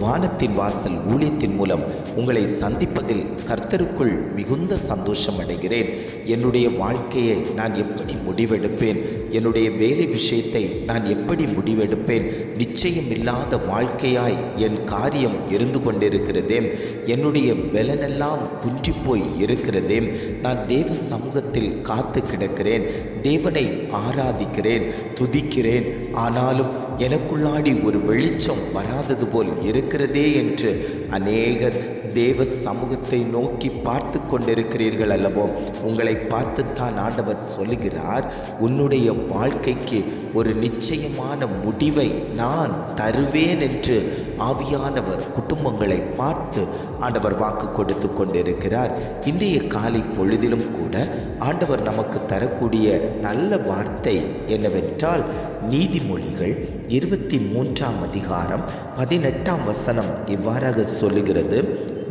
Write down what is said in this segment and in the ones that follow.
வானத்தின் வாசல் ஊழியத்தின் மூலம் உங்களை சந்திப்பதில் கர்த்தருக்குள் மிகுந்த சந்தோஷம் அடைகிறேன். என்னுடைய வாழ்க்கையை நான் எப்படி முடிவெடுப்பேன்? என்னுடைய வேலை விஷயத்தை நான் எப்படி முடிவெடுப்பேன்? நிச்சயமில்லாத வாழ்க்கையாய் என் காரியம் இருந்து கொண்டிருக்கிறதே. என்னுடைய பலனெல்லாம் குன்றி போய் இருக்கிறதே. நான் தேவ சமூகத்தில் காத்து கிடக்கிறேன். தேவனை ஆராதிக்கிறேன் துதிக்கிறேன். ஆனாலும் எனக்குள்ளாடி ஒரு வெளிச்சம் வராதது போல் இருக்கிறதே என்று அநேகர் தேவ சமூகத்தை நோக்கி பார்த்து கொண்டிருக்கிறீர்கள் அல்லவோ? உங்களை பார்த்துத்தான் ஆண்டவர் சொல்லுகிறார் உன்னுடைய வாழ்க்கைக்கு ஒரு நிச்சயமான முடிவை நான் தருவேன் என்று ஆவியானவர் குடும்பங்களை பார்த்து ஆண்டவர் வாக்கு கொடுத்து கொண்டிருக்கிறார். இன்றைய காலை பொழுதிலும் கூட ஆண்டவர் நமக்கு தரக்கூடிய நல்ல வார்த்தை என்னவென்றால் நீதிமொழிகள் இருபத்தி மூன்றாம் அதிகாரம் பதினெட்டாம் வசனம் இவ்வாறாக சொல்லுகிறது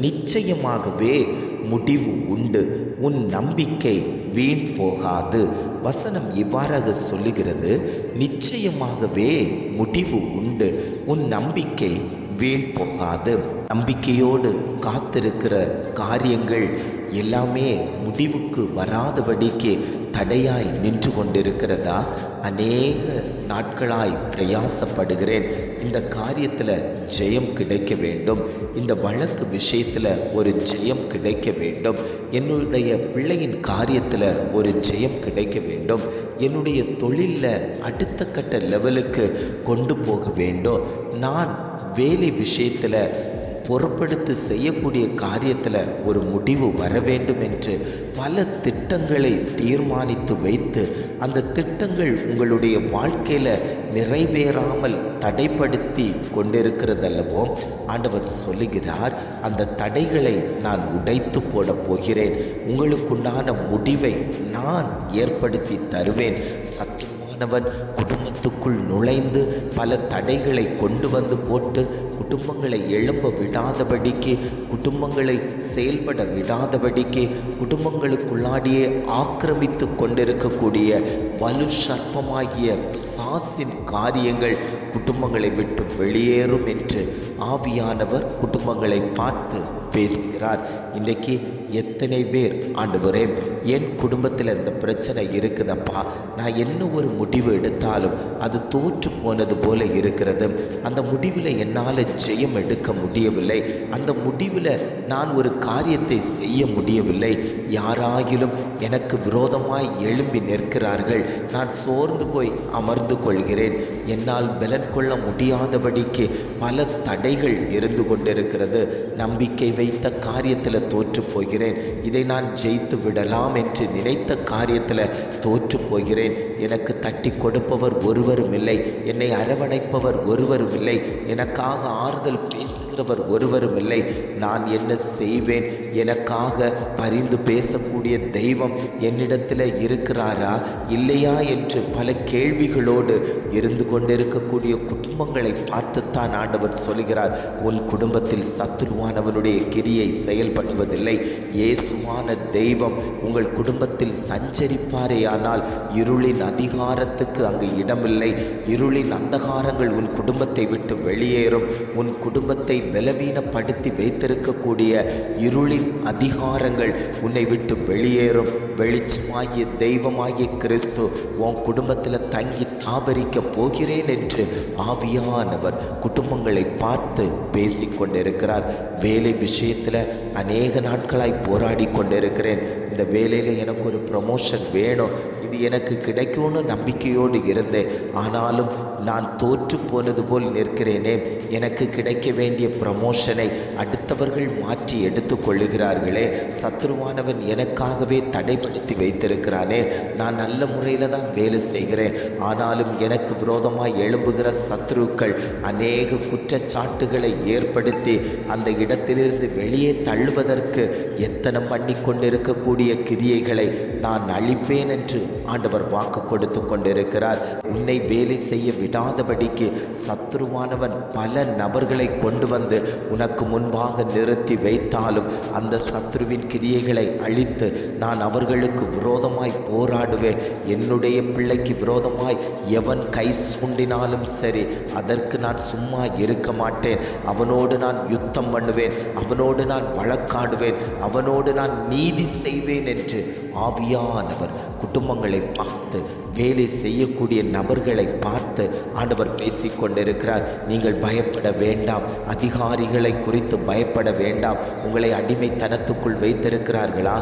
நிச்சயமாகவே முடிவு உண்டு. உன் நம்பிக்கை வீண் போகாது. வசனம் இவ்வாறாக சொல்லுகிறது நிச்சயமாகவே முடிவு உண்டு. உன் நம்பிக்கை வீண் போகாது. நம்பிக்கையோடு காத்திருக்கிற காரியங்கள் எல்லாமே முடிவுக்கு வராதபடிக்கு தடையாய் நின்று கொண்டிருக்கிறதா? அநேக நாட்களாய் பிரயாசப்படுகிறேன். இந்த காரியத்தில் ஜெயம் கிடைக்க வேண்டும். இந்த வழக்கு விஷயத்தில் ஒரு ஜெயம் கிடைக்க வேண்டும். என்னுடைய பிள்ளையின் காரியத்தில் ஒரு ஜெயம் கிடைக்க வேண்டும். என்னுடைய தொழிலில் அடுத்த கட்ட லெவலுக்கு கொண்டு போக வேண்டும். நான் வேலை விஷயத்தில் பொறுப்படுத்தி செய்யக்கூடிய காரியத்தில் ஒரு முடிவு வர வேண்டும் என்று பல திட்டங்களை தீர்மானித்து வைத்து அந்த திட்டங்கள் உங்களுடைய வாழ்க்கையில் நிறைவேறாமல் தடைப்படுத்தி கொண்டிருக்கிறதல்லவோ ஆண்டவர் சொல்லுகிறார் அந்த தடைகளை நான் உடைத்து போட போகிறேன். உங்களுக்குண்டான முடிவை நான் ஏற்படுத்தி தருவேன். சத்து ஆனவன் குடும்பத்துக்குள் நுழைந்து பல தடைகளை கொண்டு வந்து போட்டு குடும்பங்களை எழும்ப விடாதபடிக்கு குடும்பங்களை செயல்பட விடாதபடிக்கு குடும்பங்களுக்குள்ளாடியே ஆக்கிரமித்து கொண்டிருக்கக்கூடிய வலு சர்ப்பமாகிய பிசாசின் காரியங்கள் குடும்பங்களை விட்டு வெளியேறும் என்று ஆவியானவர் குடும்பங்களை பார்த்து பேசுகிறார். இன்றைக்கி எத்தனை பேர் ஆண்டவரே என் குடும்பத்தில் இந்த பிரச்சனை இருக்குதப்பா? நான் என்ன ஒரு முடிவு எடுத்தாலும் அது தோற்று போனது போல இருக்கிறது. அந்த முடிவில் என்னால் ஜெயம் எடுக்க முடியவில்லை. அந்த முடிவில் நான் ஒரு காரியத்தை செய்ய முடியவில்லை. யாராகிலும் எனக்கு விரோதமாய் எழும்பி நிற்கிறார்கள். நான் சோர்ந்து போய் அமர்ந்து கொள்கிறேன். என்னால் பலன் கொள்ள முடியாதபடிக்கு பல தடைகள் இருந்து கொண்டிருக்கிறது. நம்பிக்கை வைத்த காரியத்தில் தோற்று போகிறேன் இதை நான் ஜெயித்து விடலாம் என்று நினைத்த காரியத்தில் தோற்று போகிறேன் எனக்கு தட்டி கொடுப்பவர் ஒருவரும் இல்லை. என்னை அரவணைப்பவர் ஒருவரும் இல்லை. எனக்காக ஆறுதல் பேசுகிறவர் ஒருவரும் இல்லை. நான் என்ன செய்வேன்? எனக்காக பரிந்து பேசக்கூடிய தெய்வம் என்னிடத்தில் இருக்கிறாரா? இல்லையா என்று பல கேள்விகளோடு இருந்து கொண்டிருக்கக்கூடிய குடும்பங்களை பார்த்துத்தான் ஆண்டவர் சொல்கிறார். உன் குடும்பத்தில் சத்துருவானவனுடைய கிரியை செயல்படுவதில்லை இயேசுவான தெய்வம் உங்கள் குடும்பத்தில் சஞ்சரிப்பாரேயானால் இருளின் அதிகாரத்துக்கு அங்கு இடமில்லை. இருளின் அந்தகாரங்கள் உன் குடும்பத்தை விட்டு வெளியேறும். உன் குடும்பத்தை பலவீனப்படுத்தி வைத்திருக்கக்கூடிய இருளின் அதிகாரங்கள் உன்னை விட்டு வெளியேறும். வெளிச்சமாகிய தெய்வமாகிய கிறிஸ்து உன் குடும்பத்தில் தங்கி தாபரிக்க போகிறேன் என்று ஆவியானவர் குடும்பங்களை பார்த்து பேசிக்கொண்டிருக்கிறார். வேலை விஷயத்தில் அநேக நாட்களாய் போராடி கொண்டிருக்கிறேன். இந்த வேலையில் எனக்கு ஒரு ப்ரமோஷன் வேணும். இது எனக்கு கிடைக்கும்னு நம்பிக்கையோடு இருந்தேன். ஆனாலும் நான் தோற்று போனது போல் நிற்கிறேனே எனக்கு கிடைக்க வேண்டிய ப்ரமோஷனை அடுத்தவர்கள் மாற்றி எடுத்து கொள்ளுகிறார்களே சத்ருவானவன் எனக்காகவே தடைப்படுத்தி வைத்திருக்கிறானே நான் நல்ல முறையில் தான் வேலை செய்கிறேன். ஆனாலும் எனக்கு விரோதமாக எழும்புகிற சத்ருக்கள் அநேக குற்றச்சாட்டுகளை ஏற்படுத்தி அந்த இடத்திலிருந்து வெளியே தள்ளுவதற்கு எத்தனை பண்ணி கொண்டிருக்கக்கூடிய கிரியைகளை நான் அழிப்பேன் என்று ஆண்டவர் வாக்கு கொடுத்து கொண்டிருக்கிறார். உன்னை வேலை செய்ய விடாதபடிக்கு சத்துருவானவன் பல நபர்களை கொண்டு வந்து உனக்கு முன்பாக நிறுத்தி வைத்தாலும் அந்த சத்ருவின் கிரியைகளை அழித்து நான் அவர்களுக்கு விரோதமாய் போராடுவேன். என்னுடைய பிள்ளைக்கு விரோதமாய் எவன் கை சூண்டினாலும் சரி அதற்கு நான் சும்மா இருக்க மாட்டேன். அவனோடு நான் யுத்தம் பண்ணுவேன். அவனோடு நான் வழக்காடுவேன். அவனோடு நான் நீதி செய்வேன் என்று ஆவியானவர் குடும்பங்களை பார்த்து வேலை செய்யக்கூடிய நபர்களை பார்த்து ஆண்டவர் பேசிக்கொண்டிருக்கிறார். நீங்கள் பயப்பட வேண்டாம். அதிகாரிகளை குறித்து பயப்பட வேண்டாம். உங்களை அடிமைத்தனத்துக்குள் வைத்திருக்கிறார்களா?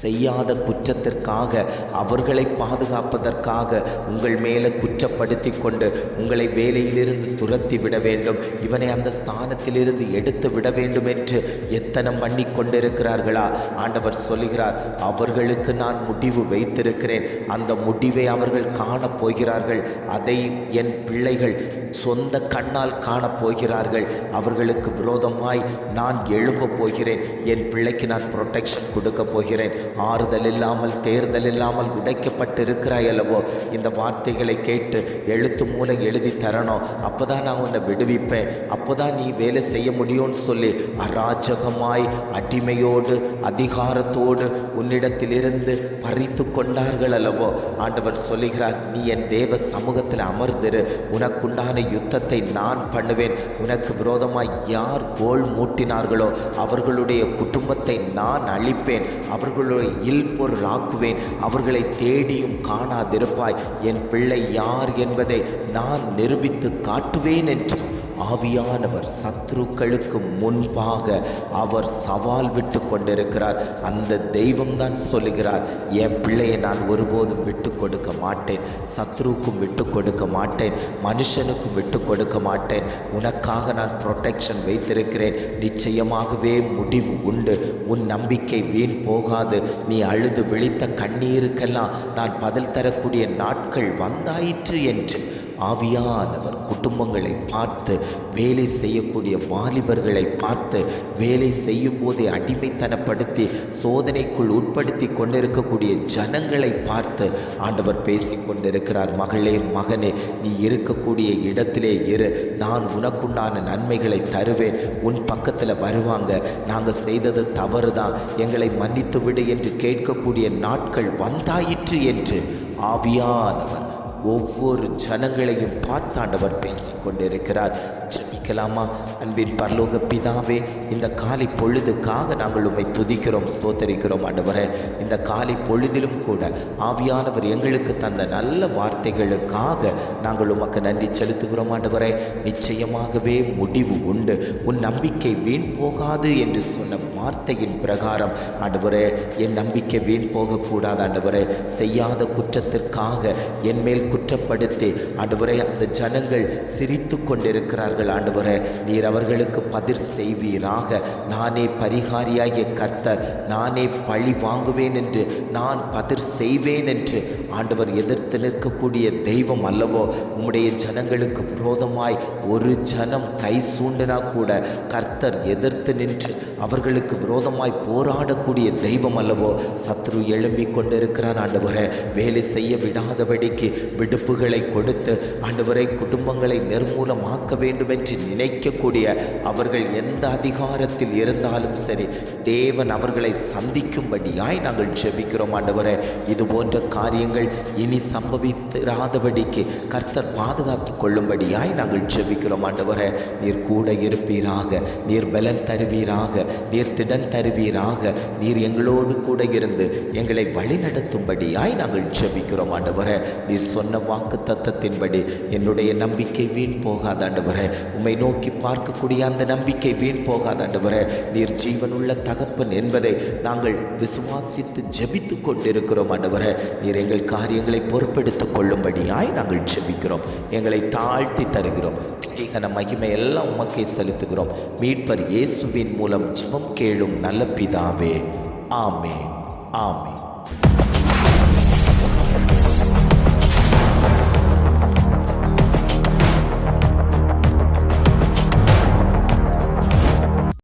செய்யாத குற்றத்திற்காக அவர்களை பாதுகாப்பதற்காக உங்கள் மேலே குற்றப்படுத்தி கொண்டு உங்களை வேலையிலிருந்து துரத்தி விட வேண்டும். இவனை அந்த ஸ்தானத்திலிருந்து எடுத்து விட வேண்டும் என்று எத்தனம் பண்ணி கொண்டிருக்கிறார்களா ஆண்டவர் சொல்லுகிறார் அவர்களுக்கு நான் முடிவு வைத்திருக்கிறேன். அந்த முடிவை அவர்கள் காணப் போகிறார்கள் அதை என் பிள்ளைகள் சொந்த கண்ணால் காணப் போகிறார்கள் அவர்களுக்கு விரோதமாய் நான் எழுப்பப் போகிறேன். என் பிள்ளைக்கு நான் ப்ரொடெக்ஷன் கொடுக்க போகிறேன். ஆறுதல் இல்லாமல் தேர்தல் இல்லாமல் உடைக்கப்பட்டிருக்கிறாய் அல்லவோ? இந்த வார்த்தைகளை கேட்டு எழுத்து மூலம் எழுதி தரணும். அப்போ தான் நான் உன்னை விடுவிப்பேன். அப்போ தான் நீ வேலை செய்ய முடியும்னு சொல்லி அராஜகமாய் அடிமையோடு அதிகாரத்தோடு உன்னிடத்திலிருந்து பறித்து கொண்டார்கள் அல்லவோ? ஆண்டவர் சொல்லுகிறார் நீ என் தேவ சமூகத்தில் அமர்ந்திரு. உனக்குண்டான யுத்தத்தை நான் பண்ணுவேன். உனக்கு விரோதமாய் யார் கோல் மூட்டினார்களோ அவர்களுடைய குடும்பத்தை நான் அழிப்பேன். அவர்களுடைய இல்பொருள் ஆக்குவேன். அவர்களை தேடியும் காணாதிருப்பாய். என் பிள்ளை யார் என்பதை நான் நிரூபித்து காட்டுவேன் என்று ஆவியானவர் சத்ருக்களுக்கு முன்பாக அவர் சவால் விட்டு கொண்டிருக்கிறார். அந்த தெய்வம் தான் சொல்லுகிறார் என் பிள்ளையை நான் ஒருபோதும் விட்டு கொடுக்க மாட்டேன். சத்ருக்கும் விட்டு கொடுக்க மாட்டேன். மனுஷனுக்கும் விட்டு கொடுக்க மாட்டேன். உனக்காக நான் ப்ரொடெக்ஷன் வைத்திருக்கிறேன். நிச்சயமாகவே முடிவு உண்டு. உன் நம்பிக்கை வீண் போகாது. நீ அழுது விழித்த கண்ணீருக்கெல்லாம் நான் பதில் தரக்கூடிய நாட்கள் வந்தாயிற்று என்று. ஆவியானவர் குடும்பங்களை பார்த்து வேலை செய்யக்கூடிய வாலிபர்களை பார்த்து வேலை செய்யும் போதே அடிமைத்தனப்படுத்தி சோதனைக்குள் உட்படுத்தி கொண்டிருக்கக்கூடிய ஜனங்களை பார்த்து ஆண்டவர் பேசி கொண்டிருக்கிறார் மகளே மகனே நீ இருக்கக்கூடிய இடத்திலே இரு. நான் உனக்குண்டான நன்மைகளை தருவேன். உன் பக்கத்தில் வருவாங்க. நாங்கள் செய்தது தவறு தான் எங்களை மன்னித்து விடு என்று கேட்கக்கூடிய நாட்கள் வந்தாயிற்று என்று. ஆவியானவர் ஒவ்வொரு ஜனங்களையும் பார்த்து ஆண்டவர் கொண்டிருக்கிறார் ஜபிக்கலாமா? அன்பின் பரலோக பிதாவே இந்த காலை பொழுதுக்காக நாங்கள் உம்மை துதிக்கிறோம் ஸ்தோத்தரிக்கிறோம் ஆண்டவரே. இந்த காலை பொழுதிலும் கூட ஆவியானவர் எங்களுக்கு தந்த நல்ல வார்த்தைகளுக்காக நாங்கள் உமக்கு நன்றி செலுத்துகிறோம் ஆண்டவரே. நிச்சயமாகவே முடிவு உண்டு. உன் நம்பிக்கை வீண் போகாது என்று சொன்ன வார்த்தையின் பிரகாரம் ஆண்டவரே என் நம்பிக்கை வீண் போகக்கூடாது ஆண்டவரே. செய்யாத குற்றத்திற்காக என் மேல் குற்றப்படுத்தி ஆண்டவரே அந்த ஜனங்கள் சிரித்து கொண்டிருக்கிறார்கள் ஆண்டவரே நீர் அவர்களுக்கு பதிர் செய்வீராக. நானே பரிகாரியாகிய கர்த்தர் நானே பழி வாங்குவேன் என்று நான் பதிர் செய்வேன் என்று ஆண்டவர் எதிர்த்து நிற்கக்கூடிய தெய்வம் அல்லவோ உம்முடைய ஜனங்களுக்கு விரோதமாய் ஒரு ஜனம் கை சூண்டினா கூட கர்த்தர் எதிர்த்து நின்று அவர்களுக்கு விரோதமாய் போராடக்கூடிய தெய்வம் அல்லவோ சத்ரு எழும்பிக் கொண்டிருக்கிறான் ஆண்டவரே வேலை செய்ய விடாதபடிக்கு விடுப்புகளை கொடுத்து ஆண்டவரை குடும்பங்களை நிர்மூலமாக்க வேண்டும் என்று நினைக்கக்கூடிய அவர்கள் எந்த அதிகாரத்தில் இருந்தாலும் சரி தேவன் அவர்களை சந்திக்கும்படியாய் நாங்கள் ஜெபிக்கிறோம் ஆண்டவரே. இது போன்ற காரியங்கள் இனி சம்பவித்திராதபடிக்கு கர்த்தர் பாதுகாத்து கொள்ளும்படியாய் நாங்கள் ஜெபிக்கிறோம் ஆண்டவரே. நீர் கூட இருப்பீராக நீர் பலன் தருவீராக நீர் திடன் தருவீராக நீர் எங்களோடு கூட இருந்து எங்களை வழிநடத்தும்படியாய் நாங்கள் ஜெபிக்கிறோம் ஆண்டவரே. நீர் சொன்ன வாக்கு தத்தத்தின்படி என்னுடைய நம்பிக்கை வீண் போகாத ஆண்டவரே உம்மை நோக்கி பார்க்கக்கூடிய அந்த நம்பிக்கை வீண் போகாத ஆண்டவரே நீர் ஜீவனுள்ள தகப்பன் என்பதை நாங்கள் விசுவாசித்து ஜபித்து கொண்டிருக்கிறோம் ஆண்டவரே நீர் எங்கள் காரியங்களை பொறுப்பெடுத்துக் கொள்ளும்படியாய் நாங்கள் ஜெபிக்கிறோம். எங்களை தாழ்த்தி தருகிறோம். துதிகன மகிமை எல்லாம் உமக்கே செலுத்துகிறோம். மீட்பர் இயேசுவின் மூலம் ஜபம் கேளும் நல்ல பிதாவே. ஆமே ஆமே